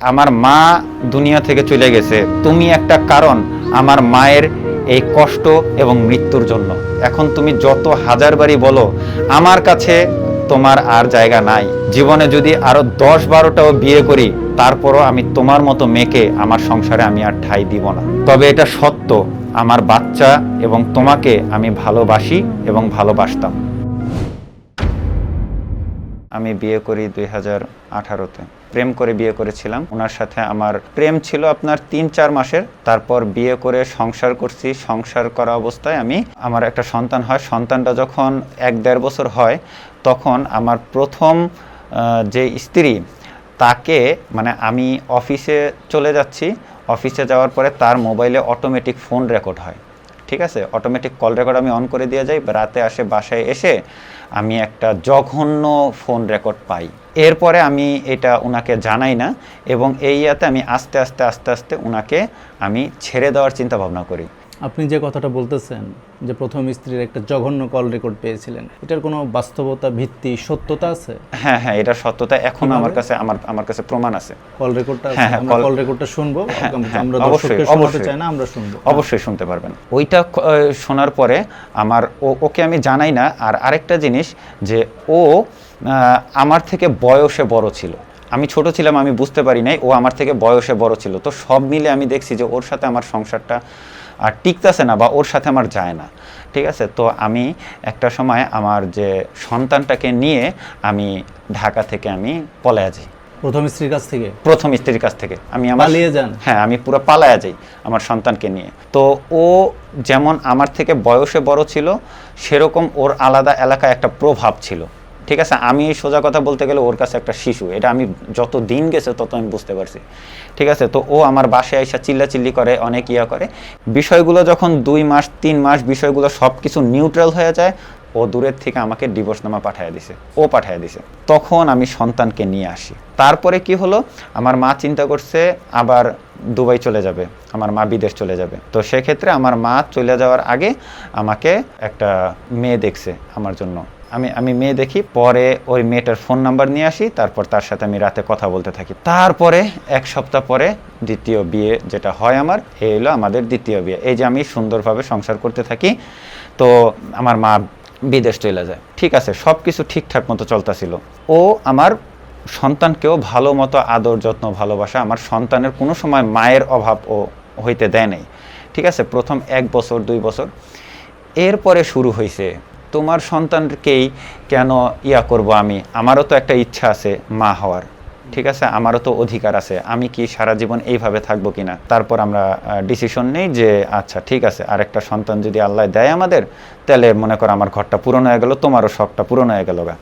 আমার মা দুনিয়া থেকে চলে গেছে। তুমি একটা কারণ আমার মায়ের এই কষ্ট এবং মৃত্যুর জন্য। এখন তুমি যত হাজার বারই বলো, আমার কাছে তোমার আর জায়গা নাই। জীবনে যদি আরও দশ বারোটাও বিয়ে করি, তারপরও আমি তোমার মতো মেয়েকে আমার সংসারে আমি আর ঠাই দিব না। তবে এটা সত্য, আমার বাচ্চা এবং তোমাকে আমি ভালোবাসি এবং ভালোবাসতাম। আমি বিয়ে করি দুই হাজার আঠারোতে। প্রেম করে বিয়ে করেছিলাম। ওনার সাথে আমার প্রেম ছিল আপনার তিন চার মাসের। তারপর বিয়ে করে সংসার করছি। সংসার করা অবস্থায় আমি, আমার একটা সন্তান হয়। সন্তানটা যখন এক দেড় বছর হয়, তখন আমার প্রথম যে স্ত্রী, তাকে মানে আমি অফিসে চলে যাচ্ছি। অফিসে যাওয়ার পরে তার মোবাইলে অটোমেটিক ফোন রেকর্ড হয়। ঠিক আছে? অটোমেটিক কল রেকর্ড আমি অন করে দিয়ে যাই, রাতে আসে বাসায় এসে আমি একটা জঘন্য ফোন রেকর্ড পাই। এরপরে আমি এটা ওনাকে জানাই না এবং এই ইয়াতে আমি আস্তে আস্তে আস্তে আস্তে ওনাকে আমি ছেড়ে দেওয়ার চিন্তা ভাবনা করি। আপনি যে কথাটা বলতেছেন যে প্রথম স্ত্রীর একটা জঘন্য কল রেকর্ড পেয়েছিলেন এটার কোনো বাস্তবতা ভিত্তি সত্যতা আছে? হ্যাঁ হ্যাঁ এটা সত্যতা এখন আমার কাছে আমার আমার কাছে প্রমাণ আছে। কল রেকর্ডটা হ্যাঁ, হ্যাঁ, আমরা কল রেকর্ডটা শুনব হ্যাঁ, আমরা অবশ্যই, দর্শককে শোনাতে চাই না আমরা শুনব। অবশ্যই শুনতে পারবেন। ওইটা শোনার পরে আমার ওকে আমি জানাই না আর আরেকটা জিনিস যে ও আমার থেকে বয়সে বড় ছিল। আমি ছোট ছিলাম আমি বুঝতে পারি নাই ও আমার থেকে বয়সে বড় ছিল। তো সব মিলে আমি দেখছি যে ওর সাথে আমার সংসারটা আর টিকতেছে না বা ওর সাথে আমার যায় না। ঠিক আছে? তো আমি একটা সময় আমার যে সন্তানটাকে নিয়ে আমি ঢাকা থেকে আমি পলায়া যাই। প্রথম স্ত্রীর কাছ থেকে? প্রথম স্ত্রীর কাছ থেকে। আমি আমার পালিয়ে যান? হ্যাঁ আমি পুরো পালায়া যাই আমার সন্তানকে নিয়ে। তো ও যেমন আমার থেকে বয়সে বড় ছিল সেরকম ওর আলাদা এলাকায় একটা প্রভাব ছিল। ঠিক আছে, আমি এই সোজা কথা বলতে গেলে ওর কাছে একটা শিশু, এটা আমি যত দিন গেছে তত আমি বুঝতে পারছি। ঠিক আছে, তো ও আমার বাসায় এসে চিল্লাচিল্লি করে, অনেক ইয়া করে। বিষয়গুলো যখন দুই মাস, তিন মাস, বিষয়গুলো সব কিছু নিউট্রাল হয়ে যায়, ও দূরের থেকে আমাকে ডিভোর্সনামা পাঠিয়ে দিছে, ও পাঠিয়ে দিছে। তখন আমি সন্তানকে নিয়ে আসি। তারপরে কি হলো, আমার মা চিন্তা করছে, আবার দুবাই চলে যাবে, আমার মা বিদেশ চলে যাবে। তো সেক্ষেত্রে আমার মা চলে যাওয়ার আগে আমাকে একটা মেয়ে দেখছে আমার জন্য। আমি আমি মেয়ে দেখি, পরে ওই মেয়েটার ফোন নাম্বার নিয়ে আসি, তারপর তার সাথে আমি রাতে কথা বলতে থাকি। তারপরে এক সপ্তাহ পরে দ্বিতীয় বিয়ে যেটা হয় আমার এই হলো আমাদের দ্বিতীয় বিয়ে। এই যে আমি সুন্দরভাবে সংসার করতে থাকি, তো আমার মা বিদেশ চলে যায়। ঠিক আছে সব কিছু ঠিকঠাক মতো চলতেছিল। ও আমার সন্তানকেও ভালো মতো আদর, যত্ন, ভালোবাসা আমার সন্তানের কোনো সময় মায়ের অভাব ও হইতে দেয় নাই। ঠিক আছে, প্রথম এক বছর, দুই বছর। এরপরে শুরু হয়েছে তোমার সন্তানকেই কেন ইয়া করব আমি? আমারও তো একটা ইচ্ছা আছে মা হওয়ার। ঠিক আছে? আমারও তো অধিকার আছে। আমি কি সারা জীবন এইভাবে থাকব কিনা? তারপর আমরা ডিসিশন নেই যে আচ্ছা ঠিক আছে, আরেকটা সন্তান যদি আল্লাহ দেয় আমাদের, তাহলে মনে করো আমার ঘরটা পূরণ হয়ে গেল, তোমারও শখটা পূরণ হয়ে গেল গা।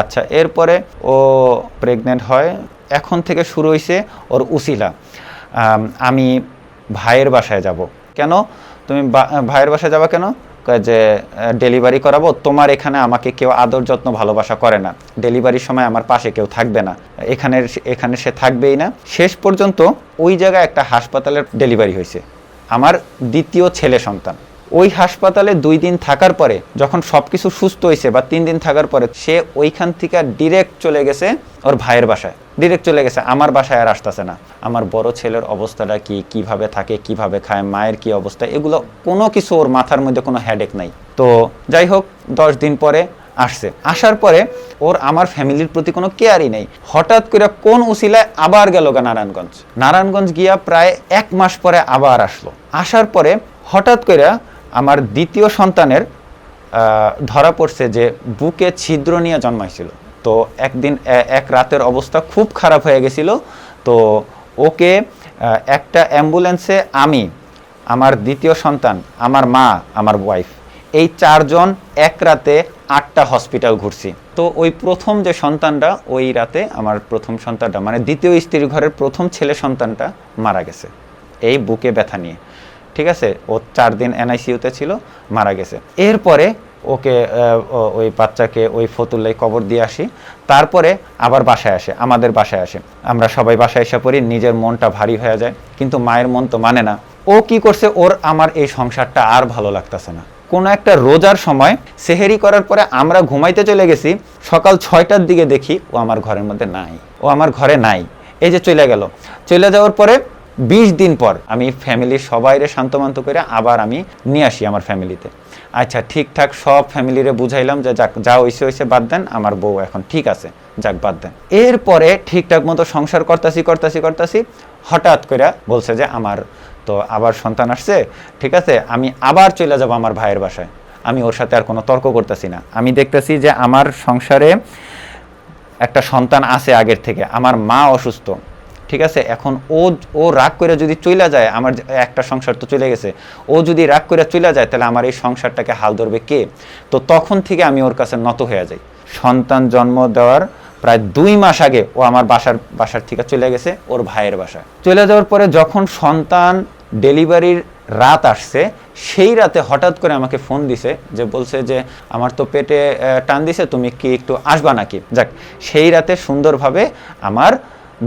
আচ্ছা এরপরে ও প্রেগনেন্ট হয়, এখন থেকে শুরু হয়েছে ওর উসিলা। আমি ভাইয়ের বাসায় যাব। কেন? তুমি ভাইয়ের বাসায় যাবা কেন? যে ডেলিভারি করাবো, তোমার এখানে আমাকে কেউ আদর যত্ন, ভালোবাসা করে না। ডেলিভারির সময় আমার পাশে কেউ থাকবে না। এখানে এখানে সে থাকবেই না। শেষ পর্যন্ত ওই জায়গায় একটা হাসপাতালের ডেলিভারি হয়েছে। আমার দ্বিতীয় ছেলে সন্তান। ওই হাসপাতালে দুই দিন থাকার পরে, যখন সব কিছু সুস্থ হয়েছে বা তিন দিন থাকার পরে, সে ওইখান থেকে ডিরেক্ট চলে গেছে ওর ভাইয়ের বাসায়। ডিরেক্ট চলে গেছে, আমার বাসায় আর আসতেছে না। আমার বড় ছেলের অবস্থাটা কি, কীভাবে থাকে, কীভাবে খায়, মায়ের কি অবস্থা, এগুলো কোনো কিছু ওর মাথার মধ্যে কোনো হেডেক নাই। তো যাই হোক, দশ দিন পরে আসছে। আসার পরে ওর আমার ফ্যামিলির প্রতি কোনো কেয়ারই নেই। হঠাৎ করে কোন উসিলায় আবার গেল গা নারায়ণগঞ্জ। নারায়ণগঞ্জ গিয়া প্রায় এক মাস পরে আবার আসলো। আসার পরে হঠাৎ করে আমার দ্বিতীয় সন্তানের ধরা পড়ছে যে বুকে ছিদ্র নিয়ে জন্মাইছিল। তো একদিন এক রাতের অবস্থা খুব খারাপ হয়ে গেছিল। তো ওকে একটা অ্যাম্বুলেন্সে আমি, আমার দ্বিতীয় সন্তান, আমার মা, আমার ওয়াইফ এই চারজন এক রাতে আটটা হসপিটাল ঘুরছি। তো ওই প্রথম যে সন্তানটা, ওই রাতে আমার প্রথম সন্তানটা মানে দ্বিতীয় স্ত্রীর ঘরের প্রথম ছেলে সন্তানটা মারা গেছে, এই বুকে ব্যথা নিয়ে। ঠিক আছে? ও চার দিন এনআইসিউতে ছিল, মারা গেছে। এরপরে ওকে ওই বাচ্চাকে ওই ফতুল্লাই কবর দিয়ে আসি। তারপরে আবার বাসায় আসে, আমাদের বাসায় আসে। আমরা সবাই বাসায় এসে পড়ি, নিজের মনটা ভারী হয়ে যায়। কিন্তু মায়ের মন তো মানে না। ও কি করছে? ওর আমার এই সংসারটা আর ভালো লাগতেছে না। কোনো একটা রোজার সময় সেহেরি করার পরে আমরা ঘুমাইতে চলে গেছি, সকাল ছয়টার দিকে দেখি ও আমার ঘরের মধ্যে নাই। ও আমার ঘরে নাই। এই যে চলে গেল। চলে যাওয়ার পরে বিশ দিন পর আমি ফ্যামিলির সবাইরে শান্তমান্ত করে আবার আমি নিয়ে আসি আমার ফ্যামিলিতে আচ্ছা ঠিকঠাক সব ফ্যামিলিরে বুঝাইলাম যে যাক, যা হইছে হইছে বাদ দেন, আমার বউ এখন ঠিক আছে, যাক বাদ দেন। এরপরে ঠিকঠাক মতো সংসার করতাছি করতাছি করতাছি, হঠাৎ করে বলছে যে আমার তো আবার সন্তান আসছে, ঠিক আছে, আমি আবার চলে যাব আমার ভাইয়ের বাসায়। আমি ওর সাথে আর কোনো তর্ক করতেছি না। আমি দেখতেছি যে আমার সংসারে একটা সন্তান আছে আগের থেকে। আমার মা অসুস্থ। ঠিক আছে? এখন ও ও রাগ করে যদি চলে যায়, আমার একটা সংসার তো চলে গেছে, ও যদি রাগ করে চলে যায়, তাহলে আমার এই সংসারটাকে হাল ধরবে কে? তো তখন থেকে আমি ওর কাছে নত হয়ে যাই। সন্তান জন্ম দেওয়ার প্রায় দুই মাস আগে ও আমার বাসার বাসার থেকে চলে গেছে, ওর ভাইয়ের বাসায়। চলে যাওয়ার পরে যখন সন্তান ডেলিভারির রাত আসছে, সেই রাতে হঠাৎ করে আমাকে ফোন দিছে, যে বলছে যে, আমার তো পেটে টান দিছে, তুমি কি একটু আসবা নাকি? যাক, সেই রাতে সুন্দরভাবে আমার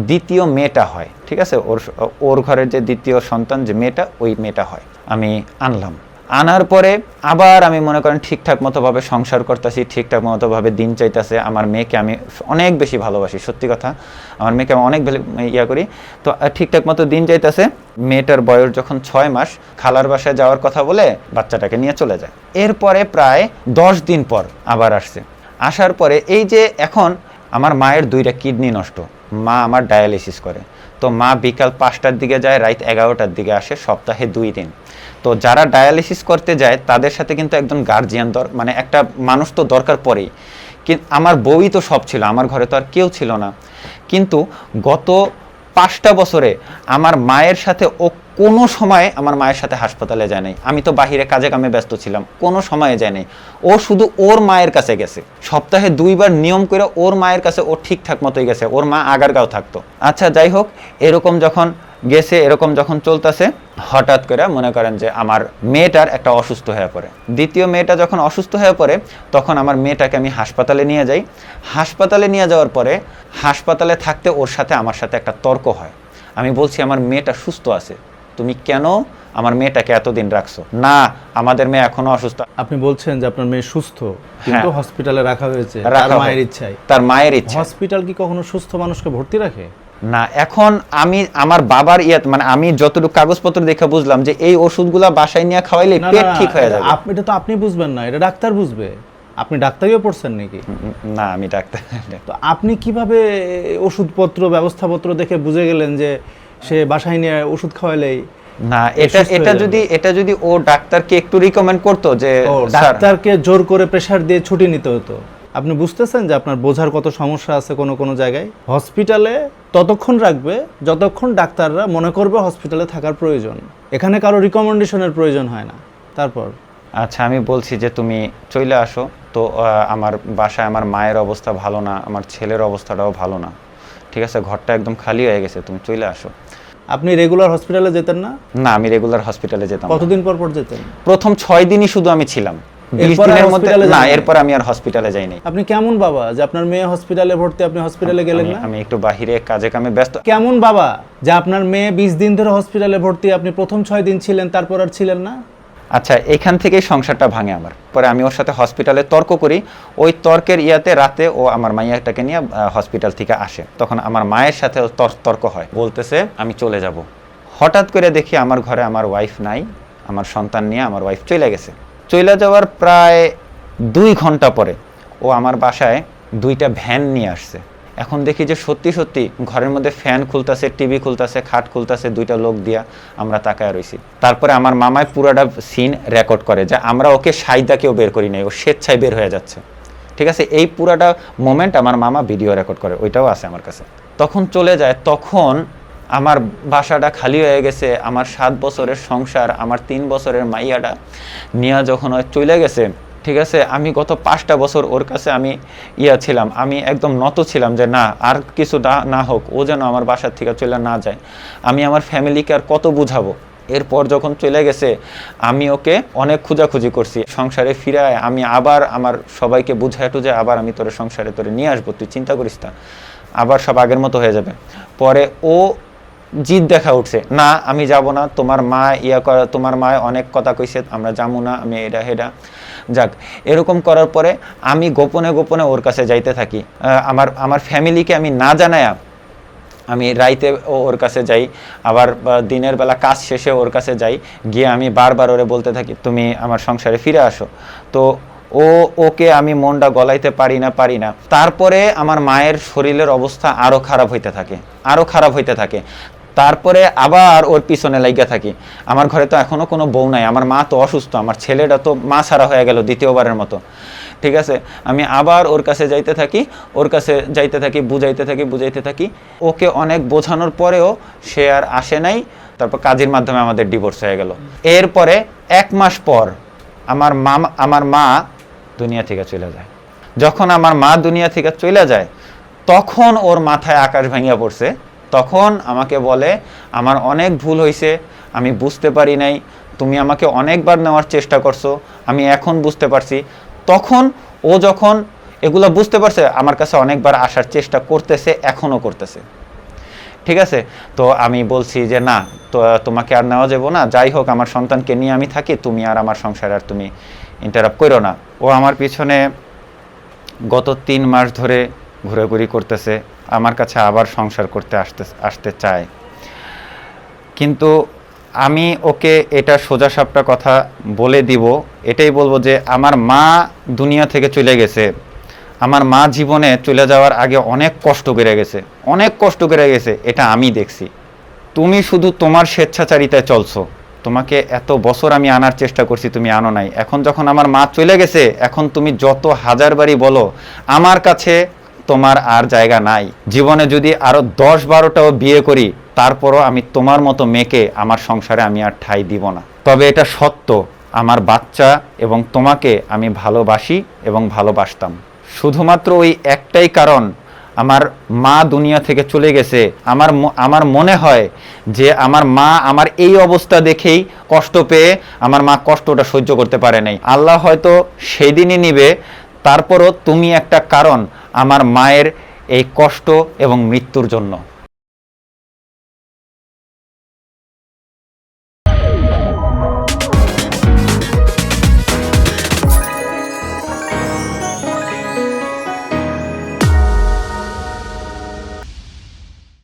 দ্বিতীয় মেয়েটা হয়, ঠিক আছে? ওর ওর ঘরের যে দ্বিতীয় সন্তান, যে মেয়েটা, ওই মেয়েটা হয়। আমি আনলাম। আনার পরে আবার আমি মনে করেন ঠিকঠাক মতোভাবে সংসার করতেছি, ঠিকঠাক মতোভাবে দিন চাইতেছে। আমার মেয়েকে আমি অনেক বেশি ভালোবাসি, সত্যি কথা। আমার মেয়েকে আমি অনেক ইয়া করি। তো ঠিকঠাক মতো দিন চাইতেছে মেয়েটার বয়স যখন ছয় মাস, খালার বাসায় যাওয়ার কথা বলে বাচ্চাটাকে নিয়ে চলে যায়। এরপরে প্রায় দশ দিন পর আবার আসছে। আসার পরে এই যে এখন আমার মায়ের দুইটা কিডনি নষ্ট। মা আমার ডায়ালিসিস করে। তো মা বিকাল পাঁচটার দিকে যায়, রাত এগারোটার দিকে আসে, সপ্তাহে দুই দিন। তো যারা ডায়ালিসিস করতে যায়, তাদের সাথে কিন্তু একজন গার্জিয়ান দর মানে একটা মানুষ তো দরকার পড়েই কিন্তু আমার বউই তো সব ছিল, আমার ঘরে তো আর কেউ ছিল না। কিন্তু গত পাঁচটা বছরে আমার মায়ের সাথে কোনো সময় আমার মায়ের সাথে হাসপাতালে যায় নাই। আমি তো বাহিরে কাজে কামে ব্যস্ত ছিলাম, কোনো সময়ে যায় নাই। ও শুধু ওর মায়ের কাছে গেছে। সপ্তাহে দুইবার নিয়ম করে ওর মায়ের কাছে ও ঠিকঠাক মতোই গেছে, ওর মা আগার আগারগাঁও থাকতো। আচ্ছা যাই হোক, এরকম যখন গেছে, এরকম যখন চলতেছে, হঠাৎ করে মনে করেন যে আমার মেয়েটার একটা অসুস্থ হয়ে পড়ে। দ্বিতীয় মেয়েটা যখন অসুস্থ হয়ে পড়ে, তখন আমার মেয়েটাকে আমি হাসপাতালে নিয়ে যাই। হাসপাতালে নিয়ে যাওয়ার পরে হাসপাতালে থাকতে ওর সাথে আমার সাথে একটা তর্ক হয়। আমি বলছি, আমার মেয়েটা সুস্থ আছে। তুমি কেন আমার মেয়েটাকে এতদিন রাখছো? না আমাদের মেয়ে এখনও অসুস্থ। আপনি বলছেন যে আপনার মেয়ে সুস্থ কিন্তু হ্যাঁ। হসপিটালে রাখা হয়েছে তার মায়ের ইচ্ছায়। তার মায়ের ইচ্ছা হসপিটাল কি কখনো সুস্থ মানুষকে ভর্তি রাখে? না এখন আমি আমার বাবার ইয়ে মানে আমি যতটুকু কাগজপত্র দেখে বুঝলাম যে এই ওষুধগুলা বাসায় নিয়ে খাওয়াইলে পেট ঠিক হয়ে যাবে। আপ- এটা তো আপনি বুঝবেন না এটা ডাক্তার বুঝবে। আপনি ডাক্তারিও পড়ছেন নাকি? না আমি ডাক্তার তো আপনি কীভাবে ওষুধপত্র ব্যবস্থাপত্র দেখে বুঝে গেলেন যে সে বাসায় নিয়ে ওষুধ খাওয়ালেই না এটা এটা যদি এটা যদি ও ডাক্তারকে একটু রিকমেন্ড করতো যে ডাক্তারকে জোর করে প্রেশার দিয়ে ছুটি নিতে হতো। আপনি বুঝতেছেন যে আপনার বোঝার কত সমস্যা আছে কোনো কোনো জায়গায়? হসপিটালে ততক্ষণ রাখবে যতক্ষণ ডাক্তাররা মনে করবে হসপিটালে থাকার প্রয়োজন। এখানে কারও রিকমেন্ডেশনের প্রয়োজন হয় না। তারপর? আচ্ছা আমি বলছি যে তুমি চলে আসো। তো আমার বাসায় আমার মায়ের অবস্থা ভালো না আমার ছেলের অবস্থাটাও ভালো না। ঠিক আছে ঘরটা একদম খালি হয়ে গেছে তুমি চলে আসো। আপনি রেগুলার হসপিটালে যেতেন না? না আমি রেগুলার হসপিটালে যেতাম কতদিন পর পর যেতেন? প্রথম ছয় দিনই শুধু আমি ছিলাম। এরপর দিনের মধ্যে না এরপর আমি আর হসপিটালে যাইনি। আপনি কেমন বাবা? যে আপনার মেয়ে হসপিটালে ভর্তি আপনি হসপিটালে গেলেন না? আমি একটু বাহিরে কাজে কামে ব্যস্ত। কেমন বাবা? যে আপনার মেয়ে বিশ দিন ধরে হসপিটালে ভর্তি আপনি প্রথম ছয় দিন ছিলেন তারপর আর ছিলেন না? আচ্ছা এখান থেকেই সংসারটা ভাঙে আমার। পরে আমি ওর সাথে হসপিটালে তর্ক করি। ওই তর্কের ইয়াতে রাতে ও আমার মাইয়াটাকে নিয়ে হসপিটাল থেকে আসে। তখন আমার মায়ের সাথে তর্ক হয়। বলতেছে, আমি চলে যাব। হঠাৎ করে দেখি আমার ঘরে আমার ওয়াইফ নাই। আমার সন্তান নিয়ে আমার ওয়াইফ চলে গেছে। চলে যাওয়ার প্রায় দুই ঘণ্টা পরে ও আমার বাসায় দুইটা ভ্যান নিয়ে আসছে। এখন দেখি যে সত্যি সত্যি ঘরের মধ্যে ফ্যান খুলতাছে, টিভি খুলতাছে, খাট খুলতাছে দুইটা লোক দিয়া আমরা তাকায় রইছি। তারপরে আমার মামায় পুরাটা সিন রেকর্ড করে যে আমরা ওকে সাইদা কেউ বের করি নাই, ও স্বেচ্ছায় বের হয়ে যাচ্ছে। ঠিক আছে? এই পুরাটা মোমেন্ট আমার মামা ভিডিও রেকর্ড করে, ওইটাও আছে আমার কাছে। তখন চলে যায়, তখন আমার বাসাটা খালি হয়ে গেছে, আমার সাত বছরের সংসার, আমার তিন বছরের মাইয়াটা। নিয়ে যখন চলে গেছে ঠিক আছে, আমি গত পাঁচটা বছর ওর কাছে আমি ইয়া ছিলাম, আমি একদম নত ছিলাম যে না, আর কিছু না না হোক, ও যেন আমার বাসার থেকে চলে না যায়। আমি আমার ফ্যামিলিকে আর কত বুঝাবো? এরপর যখন চলে গেছে, আমি ওকে অনেক খোঁজাখুঁজি করছি। সংসারে ফিরায়, আমি আবার আমার সবাইকে বুঝায় টুঝে আবার আমি তোরে সংসারে তোরে নিয়ে আসব, তুই চিন্তা করিস না। আবার সব আগের মতো হয়ে যাবে। পরে ও জিদ দেখা উঠছে, না, আমি যাব না, তোমার মা ইয়া করা, তোমার মায় অনেক কথা কইছে, আমরা যাব না, আমি এটা হেডা যাক, এরকম করার পরে আমি গোপনে গোপনে ওর কাছে যাইতে থাকি। আমার আমার ফ্যামিলিকে আমি না জানায়া আমি রাইতে ওর কাছে যাই, আবার দিনের বেলা কাজ শেষে ওর কাছে যাই, গিয়ে আমি বারবার ওরে বলতে থাকি, তুমি আমার সংসারে ফিরে আসো। তো ও, ওকে আমি মনটা গলাইতে পারি না পারি না। তারপরে আমার মায়ের শরীরের অবস্থা আরও খারাপ হইতে থাকে আরও খারাপ হইতে থাকে। তারপরে আবার ওর পিছনে লাগিয়া থাকি। আমার ঘরে তো এখনও কোনো বউ নাই, আমার মা তো অসুস্থ, আমার ছেলেটা তো মা ছাড়া হয়ে গেল দ্বিতীয়বারের মতো। ঠিক আছে? আমি আবার ওর কাছে যাইতে থাকি, ওর কাছে যাইতে থাকি, বুঝাইতে থাকি বুঝাইতে থাকি। ওকে অনেক বোঝানোর পরেও সে আর আসে নাই, তারপর কাজের মাধ্যমে আমাদের ডিভোর্স হয়ে গেল। এরপরে এক মাস পর আমার মা আমার মা দুনিয়া থেকে চলে যায়। যখন আমার মা দুনিয়া থেকে চলে যায়, তখন ওর মাথায় আকাশ ভাঙিয়া পড়ছে। তখন আমাকে বলে, আমার অনেক ভুল হয়েছে আমি বুঝতে পারি নাই, তুমি আমাকে অনেকবার নেওয়ার চেষ্টা করছ, আমি এখন বুঝতে পারছি। তখন ও যখন এগুলো বুঝতে পারছে, আমার কাছে অনেকবার আসার চেষ্টা করতেছে, এখনও করতেছে। ঠিক আছে? তো আমি বলছি যে, না, তো তোমাকে আর নেওয়া যাব না। যাই হোক, আমার সন্তানকে নিয়ে আমি থাকি, তুমি আর আমার সংসার আর তুমি ইন্টারাপ্ট করো না। ও আমার পিছনে গত তিন মাস ধরে ঘোরাঘুরি করতেছে, আমার কাছে আবার সংসার করতে আসতে আসতে চায়। কিন্তু আমি ওকে এটা সোজাসাপটা কথা বলে দিব, এটাই বলব যে আমার মা দুনিয়া থেকে চলে গেছে। আমার মা জীবনে চলে যাওয়ার আগে অনেক কষ্ট করে গেছে, অনেক কষ্ট করে গেছে, এটা আমি দেখছি। তুমি শুধু তোমার স্বেচ্ছাচারিতায় চলছো, তোমাকে এত বছর আমি আনার চেষ্টা করছি, তুমি আনো নাই। এখন যখন আমার মা চলে গেছে, এখন তুমি যত হাজার বারই বলো, আমার কাছে তোমার আর জায়গা নাই। জীবনে যদি আরও দশ বারোটাও বিয়ে করি, তারপরও আমি তোমার মতো মেয়েকে আমার সংসারে আমি আর ঠাই দিব না। তবে এটা সত্য, আমার বাচ্চা এবং তোমাকে আমি ভালোবাসি এবং ভালোবাসতাম। শুধুমাত্র ওই একটাই কারণ, আমার মা দুনিয়া থেকে চলে গেছে। আমার আমার মনে হয় যে আমার মা আমার এই অবস্থা দেখেই কষ্ট পেয়ে আমার মা কষ্টটা সহ্য করতে পারে নাই। আল্লাহ হয়তো সেদিনই নিবে তারপরও তুমি একটা কারণ আমার মায়ের এই কষ্ট এবং মৃত্যুর জন্য।